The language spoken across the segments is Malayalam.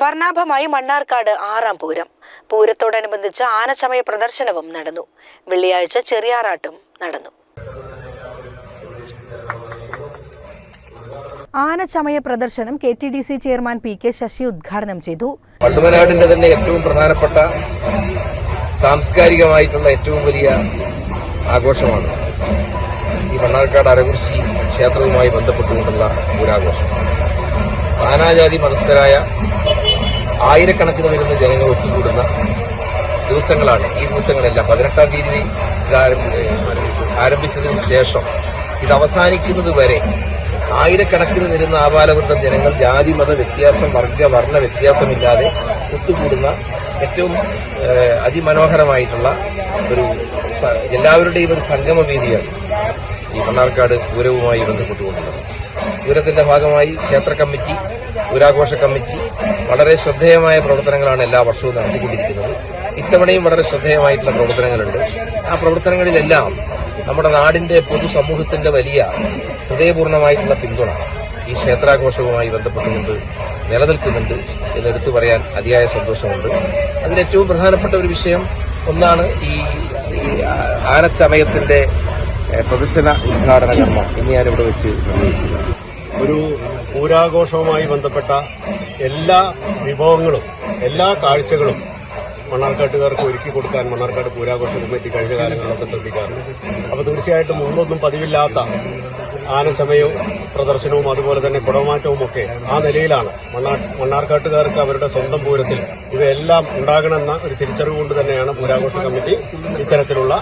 വർണാഭമായി മണ്ണാർക്കാട് ആറാം പൂരം. പൂരത്തോടനുബന്ധിച്ച് ആനച്ചമയ പ്രദർശനവും നടന്നു. വെള്ളിയാഴ്ച ചെറിയാറാട്ടും നടന്നു. ആനച്ചമയ പ്രദർശനം K T D C chairman P K Sasi ഉദ്ഘാടനം ചെയ്തു. പണ്ടുമനാടിന്റെ തന്നെ ഏറ്റവും പ്രധാനപ്പെട്ട സാംസ്കാരികമായിട്ടുള്ള ഏറ്റവും വലിയ ആഘോഷമാണ് ഈ മണ്ണാർക്കാട് അരകുറിശി ക്ഷേത്രവുമായി ബന്ധപ്പെട്ടുകൊണ്ടുള്ള പൂരാഘോഷം നാനാജാതി മതസ്ഥരായ ആയിരക്കണക്കിന് വരുന്ന ജനങ്ങൾ ഒത്തുകൂടുന്ന ദിവസങ്ങളാണ് ഈ ദിവസങ്ങളെല്ലാം. പതിനെട്ടാം തീയതി ആരംഭിച്ചതിന് ശേഷം ഇത് അവസാനിക്കുന്നത് വരെ ആയിരക്കണക്കിന് വരുന്ന ആപാലവൃദ്ധ ജനങ്ങൾ ജാതി മത വ്യത്യാസം വർഗ വർണ വ്യത്യാസമില്ലാതെ ഒത്തുകൂടുന്ന ഏറ്റവും അതിമനോഹരമായിട്ടുള്ള ഒരു എല്ലാവരുടെയും ഒരു സംഗമ വേദിയാണ്. ഈ മണ്ണാർക്കാട് പൂരവുമായി ബന്ധപ്പെട്ടുകൊണ്ടുള്ളത്. പൂരത്തിന്റെ ഭാഗമായി ക്ഷേത്ര കമ്മിറ്റി പൂരാഘോഷ കമ്മിറ്റി വളരെ ശ്രദ്ധേയമായ പ്രവർത്തനങ്ങളാണ് എല്ലാ വർഷവും നടത്തിക്കൊണ്ടിരിക്കുന്നത്. ഇത്തവണയും വളരെ ശ്രദ്ധേയമായിട്ടുള്ള പ്രവർത്തനങ്ങളുണ്ട്. ആ പ്രവർത്തനങ്ങളിലെല്ലാം നമ്മുടെ നാടിന്റെ പൊതുസമൂഹത്തിന്റെ വലിയ ഹൃദയപൂർണമായിട്ടുള്ള പിന്തുണ ഈ ക്ഷേത്രാഘോഷവുമായി ബന്ധപ്പെട്ടുകൊണ്ട് നിലനിൽക്കുന്നുണ്ട് എന്ന് എടുത്തു പറയാൻ അതിയായ സന്തോഷമുണ്ട്. അതിൽ ഏറ്റവും പ്രധാനപ്പെട്ട ഒരു വിഷയം ഒന്നാണ് ഈ ആനച്ചമയത്തിന്റെ പ്രദർശന ഉദ്ഘാടന കർമ്മം ഇന്ന് ഞാനിവിടെ വെച്ച് ഒരു പൂരാഘോഷവുമായി ബന്ധപ്പെട്ട എല്ലാ വിഭവങ്ങളും എല്ലാ കാഴ്ചകളും മണ്ണാർക്കാട്ടുകാർക്ക് ഒരുക്കി കൊടുക്കാൻ മണ്ണാർക്കാട് പൂരാഘോഷ കമ്മിറ്റി കഴിഞ്ഞ കാലങ്ങളിലൊക്കെ ശ്രദ്ധിക്കാറുണ്ട്. അപ്പോൾ തീർച്ചയായിട്ടും മുമ്പൊന്നും പതിവില്ലാത്ത ആനച്ചമയവും പ്രദർശനവും അതുപോലെ തന്നെ കുടമാറ്റവും ഒക്കെ ആ നിലയിലാണ്. മണ്ണാ മണ്ണാർക്കാട്ടുകാർക്ക് അവരുടെ സ്വന്തം പൂരത്തിൽ ഇവയെല്ലാം ഉണ്ടാകണമെന്ന ഒരു തിരിച്ചറിവ് കൊണ്ട് തന്നെയാണ് പൂരാഘോഷ കമ്മിറ്റി ഇത്തരത്തിലുള്ള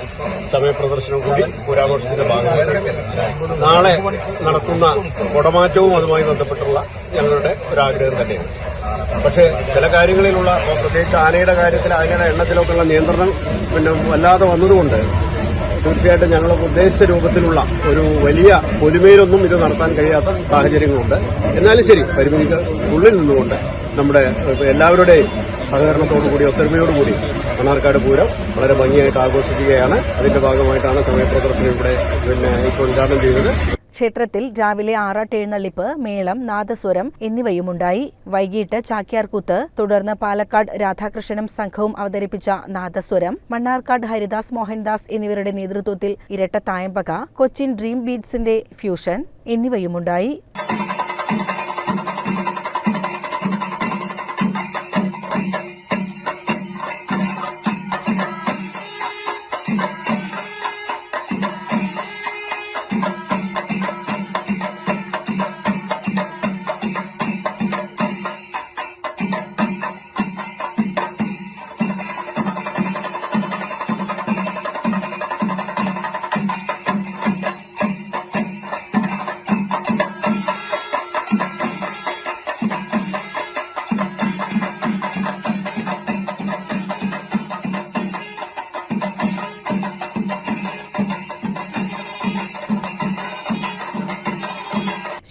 സമയപ്രദർശനം കൂടി പൂരാഘോഷത്തിന്റെ ഭാഗമായി നാളെ നടത്തുന്ന കുടമാറ്റവും അതുമായി ബന്ധപ്പെട്ടുള്ള ഞങ്ങളുടെ ഒരാഗ്രഹം തന്നെയാണ്. പക്ഷേ ചില കാര്യങ്ങളിലുള്ള പ്രത്യേകിച്ച് ആനയുടെ കാര്യത്തിൽ ആനയുടെ എണ്ണത്തിലൊക്കെയുള്ള നിയന്ത്രണം പിന്നെ വല്ലാതെ വന്നതുകൊണ്ട് തീർച്ചയായിട്ടും ഞങ്ങൾ ഉദ്ദേശിച്ച രൂപത്തിലുള്ള ഒരു വലിയ പൊലിമയിലൊന്നും ഇത് നടത്താൻ കഴിയാത്ത സാഹചര്യങ്ങളുണ്ട്. എന്നാലും ശരി പരിമിതിക്ക് ഉള്ളിൽ നിന്നുകൊണ്ട് നമ്മുടെ എല്ലാവരുടെയും സഹകരണത്തോടുകൂടി ഒത്തൊരുമയോടുകൂടി മണ്ണാർക്കാട് പൂരം വളരെ ഭംഗിയായിട്ട് ആഘോഷിക്കുകയാണ്. അതിന്റെ ഭാഗമായിട്ടാണ് സമയപ്രദർശനം ഇവിടെ പിന്നെ ഇപ്പോൾ ഉദ്ഘാടനം ചെയ്തത് ക്ഷേത്രത്തിൽ രാവിലെ ആറാട്ട് എഴുന്നള്ളിപ്പ് മേളം നാദസ്വരം എന്നിവയുമുണ്ടായി. വൈകിട്ട് ചാക്യാർകൂത്ത് തുടർന്ന് പാലക്കാട് രാധാകൃഷ്ണനും സംഘവും അവതരിപ്പിച്ച നാദസ്വരം മണ്ണാർക്കാട് ഹരിദാസ് മോഹൻദാസ് എന്നിവരുടെ നേതൃത്വത്തിൽ ഇരട്ട തായമ്പക കൊച്ചിൻ ഡ്രീം ബീറ്റ്സിന്റെ ഫ്യൂഷൻ എന്നിവയുമുണ്ടായി.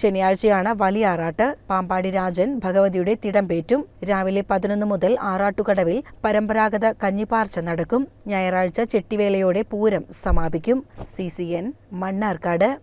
ശനിയാഴ്ചയാണ് വലിയ ആറാട്ട്. പാമ്പാടി രാജൻ ഭഗവതിയുടെ തിടമ്പേറ്റും രാവിലെ പതിനൊന്ന് മുതൽ ആറാട്ടുകടവിൽ പരമ്പരാഗത കഞ്ഞിപ്പാർച്ച നടക്കും. ഞായറാഴ്ച ചെട്ടിവേലയോടെ പൂരം സമാപിക്കും. C C N Mannarkkad.